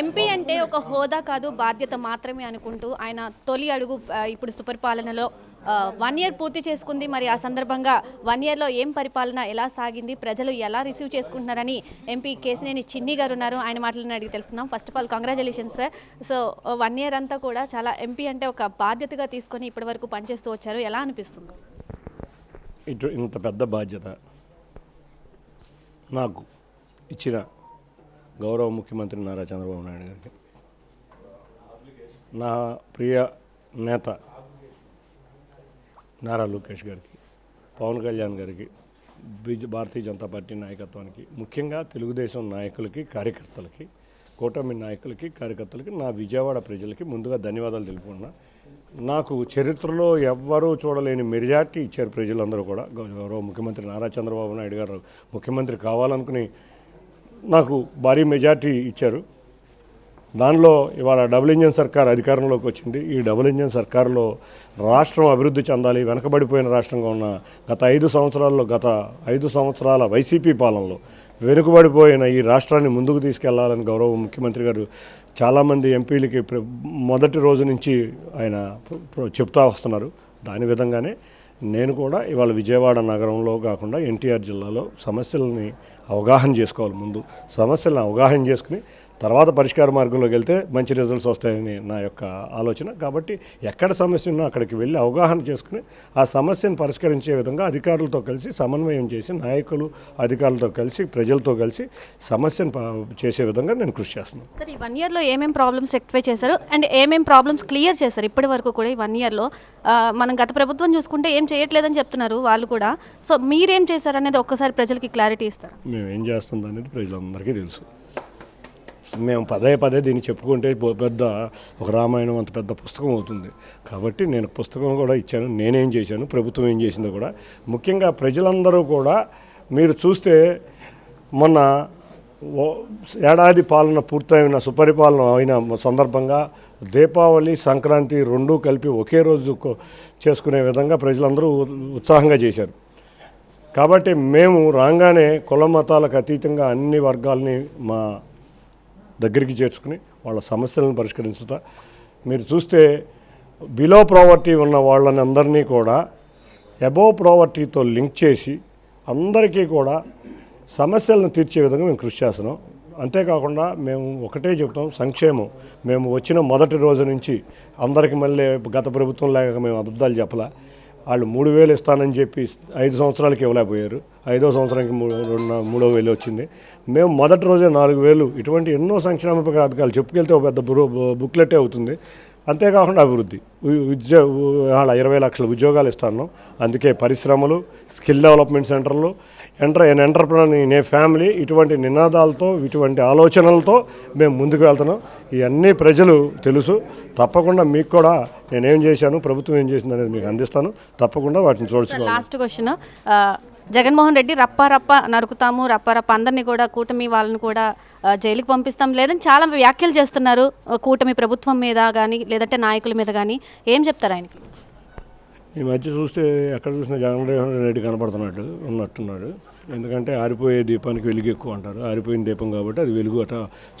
MP అంటే ఒక హోదా కాదు బాధ్యత మాత్రమే అనుకుంటూ ఆయన తొలి అడుగు ఇప్పుడు సుపరిపాలనలో వన్ ఇయర్ పూర్తి చేసుకుంది. మరి ఆ సందర్భంగా వన్ ఇయర్లో ఏం పరిపాలన ఎలా సాగింది ప్రజలు ఎలా రిసీవ్ చేసుకుంటున్నారని ఎంపీ కేసినేని చిన్ని గారు ఉన్నారు. ఆయన మాటలను అడిగి తెలుసుకుందాం. First of all congratulations sir so one year అంతా కూడా చాలా ఎంపీ అంటే ఒక బాధ్యతగా తీసుకొని ఇప్పటి వరకు పనిచేస్తూ వచ్చారు. ఎలా అనిపిస్తుంది? ఇటు ఇంత పెద్ద బాధ్యత నాకు ఇచ్చిన గౌరవ ముఖ్యమంత్రి నారా చంద్రబాబు నాయుడు గారికి. నా ప్రియ నేత నారా లోకేష్ గారికి పవన్ కళ్యాణ్ గారికి బీజ భారతీయ జనతా పార్టీ నాయకత్వానికి ముఖ్యంగా తెలుగుదేశం నాయకులకి కార్యకర్తలకి కూటమి నాయకులకి కార్యకర్తలకి నా విజయవాడ ప్రజలకి ముందుగా ధన్యవాదాలు తెలుపుకున్నా. నాకు చరిత్రలో ఎవ్వరూ చూడలేని మెజార్టీ ఇచ్చారు ప్రజలందరూ కూడా. గౌరవ ముఖ్యమంత్రి నారా చంద్రబాబు నాయుడు గారు ముఖ్యమంత్రి కావాలనుకుని నాకు భారీ మెజార్టీ ఇచ్చారు. దానిలో ఇవాళ డబుల్ ఇంజన్ సర్కార్ అధికారంలోకి వచ్చింది. ఈ డబుల్ ఇంజన్ సర్కార్లో రాష్ట్రం అభివృద్ధి చెందాలి వెనకబడిపోయిన రాష్ట్రంగా ఉన్న గత ఐదు సంవత్సరాల్లో గత ఐదు సంవత్సరాల వైసీపీ పాలనలో వెనుకబడిపోయిన ఈ రాష్ట్రాన్ని ముందుకు తీసుకెళ్ళాలని గౌరవ ముఖ్యమంత్రి గారు చాలామంది ఎంపీలకి మొదటి రోజు నుంచి ఆయన చెప్తా వస్తున్నారు. దాని విధంగానే నేను కూడా ఇవాళ విజయవాడ నగరంలో కాకుండా ఎన్టీఆర్ జిల్లాలో సమస్యలని అవగాహన చేసుకోవాలి ముందు. సమస్యలను అవగాహన చేసుకుని తర్వాత పరిష్కార మార్గంలోకి వెళ్తే మంచి రిజల్ట్స్ వస్తాయని నా యొక్క ఆలోచన. కాబట్టి ఎక్కడ సమస్య ఉన్నా అక్కడికి వెళ్ళి అవగాహన చేసుకుని ఆ సమస్యను పరిష్కరించే విధంగా అధికారులతో కలిసి సమన్వయం చేసి నాయకులు అధికారులతో కలిసి ప్రజలతో కలిసి సమస్యను చేసే విధంగా నేను కృషి చేస్తున్నాను. సార్ ఈ వన్ ఇయర్లో ఏమేం ప్రాబ్లమ్స్ రెక్టిఫై చేశారు? అండ్ ఏమేం ప్రాబ్లమ్స్ క్లియర్ చేశారు? ఇప్పటి వరకు కూడా ఈ వన్ ఇయర్లో మనం గత ప్రభుత్వం చూసుకుంటే ఏం చేయట్లేదని చెప్తున్నారు వాళ్ళు కూడా. సో మీరేం చేశారు అనేది ఒక్కసారి ప్రజలకి క్లారిటీ ఇస్తారు? మేము ఏం చేస్తుంది అనేది ప్రజలందరికీ తెలుసు. మేము పదే పదే దీన్ని చెప్పుకుంటే పెద్ద ఒక రామాయణం అంత పెద్ద పుస్తకం అవుతుంది. కాబట్టి నేను పుస్తకం కూడా ఇచ్చాను నేనేం చేశాను ప్రభుత్వం ఏం చేసిందో కూడా. ముఖ్యంగా ప్రజలందరూ కూడా మీరు చూస్తే మొన్న ఓ- ఏడాది పాలన పూర్తయిన సుపరిపాలన అయిన సందర్భంగా దీపావళి సంక్రాంతి రెండూ కలిపి ఒకే రోజు చేసుకునే విధంగా ప్రజలందరూ ఉత్సాహంగా చేశారు. కాబట్టి మేము రాగానే కుల మతాలకు అతీతంగా అన్ని వర్గాల్ని మా దగ్గరికి చేర్చుకుని వాళ్ళ సమస్యలను పరిష్కరించుతా. మీరు చూస్తే బిలో ప్రావర్టీ ఉన్న వాళ్ళని అందరినీ కూడా అబోవ్ ప్రావర్టీతో లింక్ చేసి అందరికీ కూడా సమస్యలను తీర్చే విధంగా మేము కృషి చేస్తున్నాం. అంతేకాకుండా మేము ఒకటే చెప్తాం సంక్షేమం. మేము వచ్చిన మొదటి రోజు నుంచి అందరికి మళ్ళీ గత ప్రభుత్వం లేక మేము అబద్ధాలు చెప్పలే. వాళ్ళు మూడు వేలు ఇస్తానని చెప్పి ఐదు సంవత్సరాలకి ఇవ్వలేకపోయారు. ఐదో సంవత్సరానికి మూడు రెండు మూడో వేలు వచ్చింది. మేము మొదటి రోజే నాలుగు వేలు ఇటువంటి ఎన్నో సంక్షేమ పథకాలు చెప్పుకెళ్తే ఒక పెద్ద బురు బుక్లెటే అవుతుంది. అంతేకాకుండా అభివృద్ధి. ఉ- ఉద్యో వాళ్ళ ఇరవై లక్షల ఉద్యోగాలు ఇస్తాను. అందుకే పరిశ్రమలు స్కిల్ డెవలప్మెంట్ సెంటర్లు ఎంటర్ ఎన్ ఎంటర్ప్రినర్ నే ఫ్యామిలీ ఇటువంటి నినాదాలతో ఇటువంటి ఆలోచనలతో మేము ముందుకు వెళ్తున్నాం. ఇవన్నీ ప్రజలు తెలుసు. తప్పకుండా మీకు కూడా నేనేం చేశాను ప్రభుత్వం ఏం చేసింది అనేది మీకు అందిస్తాను. తప్పకుండా వాటిని చూడచుకోవాలి లాస్ట్ క్వశ్చన్. జగన్మోహన్ రెడ్డి రప్ప రప్ప నరుకుతాము రప్ప రప్ప అందరినీ కూడా కూటమి వాళ్ళని కూడా జైలుకి పంపిస్తాం. లేదని చాలా వ్యాఖ్యలు చేస్తున్నారు కూటమి ప్రభుత్వం మీద కానీ లేదంటే నాయకుల మీద కానీ ఏం చెప్తారు ఆయనకి? ఈ మధ్య చూస్తే ఎక్కడ చూసినా జగన్మోహన్ రెడ్డి కనపడుతున్నాడు ఉన్నట్టున్నాడు ఎందుకంటే ఆరిపోయే దీపానికి వెలుగు ఎక్కువ అంటారు. ఆరిపోయిన దీపం కాబట్టి అది వెలుగు అట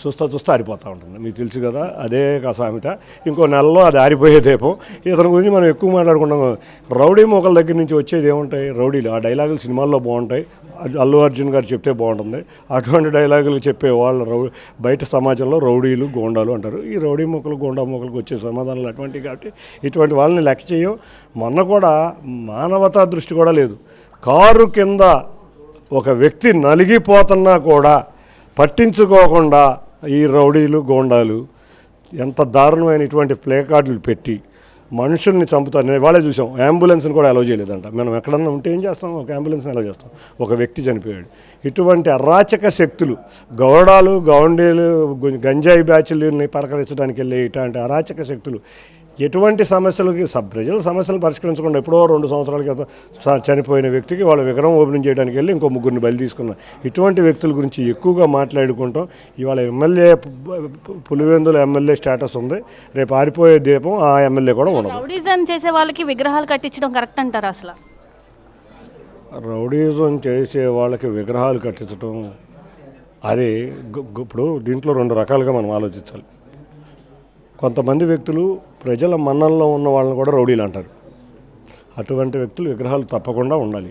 చూస్తా చూస్తా ఆరిపోతూ ఉంటుంది. మీకు తెలుసు కదా అదే కా సామెత ఇంకో నెలలో అది ఆరిపోయే దీపం. ఇతని గురించి మనం ఎక్కువ మాట్లాడుకుంటాం. రౌడీ మొక్కల దగ్గర నుంచి వచ్చేది ఏముంటాయి? రౌడీలు. ఆ డైలాగులు సినిమాల్లో బాగుంటాయి. అల్లు- అల్లు అర్జున్ గారు చెప్తే బాగుంటుంది. అటువంటి డైలాగులు చెప్పే వాళ్ళు రౌ బయట సమాజంలో రౌడీలు గోండాలు అంటారు. ఈ రౌడీ మొక్కలు గోండా మొక్కలకు వచ్చే సమాధానాలు అటువంటివి కాబట్టి ఇటువంటి వాళ్ళని లెక్క చేయం. మొన్న కూడా మానవతా దృష్టి కూడా లేదు. కారు కింద ఒక వ్యక్తి నలిగిపోతున్నా కూడా పట్టించుకోకుండా ఈ రౌడీలు గోండాలు ఎంత దారుణమైన ఇటువంటి ప్లే కార్డులు పెట్టి మనుషుల్ని చంపుతారు. నేను వాళ్ళే చూసాం అంబులెన్స్ని కూడా అలౌ చేయలేదంట. మనం ఎక్కడన్నా ఉంటే ఏం చేస్తాం? ఒక అంబులెన్స్ని అలౌ చేస్తాం. ఒక వ్యక్తి చనిపోయాడు. ఇటువంటి అరాచక శక్తులు గౌడాలు గౌండీలు గంజాయి బ్యాచ్లని పలకరించడానికి వెళ్ళే ఇట్లాంటి అరాచక శక్తులు ఎటువంటి సమస్యలకి ప్రజల సమస్యలను పరిష్కరించకుండా ఎప్పుడో రెండు సంవత్సరాల క్రితం చనిపోయిన వ్యక్తికి వాళ్ళ విగ్రహం ఓపెనింగ్ చేయడానికి వెళ్ళి ఇంకో ముగ్గురిని బలి తీసుకున్నాం ఇటువంటి వ్యక్తుల గురించి ఎక్కువగా మాట్లాడుకుంటాం. ఇవాళ ఎమ్మెల్యే పులివెందుల ఎమ్మెల్యే స్టేటస్ ఉంది. రేపు ఆరిపోయే దీపం ఆ ఎమ్మెల్యే కూడా ఉండదు. రౌడీజన్ చేసే వాళ్ళకి విగ్రహాలు కట్టించడం కరెక్ట్ అంటారా అసలు? రౌడీజం చేసే వాళ్ళకి విగ్రహాలు కట్టించడం అది ఇప్పుడు దీంట్లో రెండు రకాలుగా మనం ఆలోచించాలి. కొంతమంది వ్యక్తులు ప్రజల మన్ననలో ఉన్న వాళ్ళని కూడా రౌడీలు అంటారు. అటువంటి వ్యక్తులు విగ్రహాలు తప్పకుండా ఉండాలి.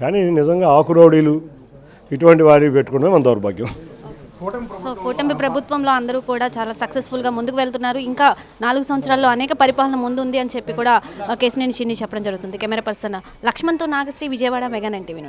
కానీ నిజంగా ఆకు రౌడీలు ఇటువంటి వారి పెట్టుకునే మన దౌర్భాగ్యం. సో కూటమి ప్రభుత్వంలో అందరూ కూడా చాలా సక్సెస్ఫుల్గా ముందుకు వెళ్తున్నారు. ఇంకా నాలుగు సంవత్సరాల్లో అనేక పరిపాలన ముందు ఉంది అని చెప్పి కూడా ఆ, కేసినేని చిన్ని చెప్పడం జరుగుతుంది. Camera person లక్ష్మణ్తో Nagasri Vijayawada mega nine TV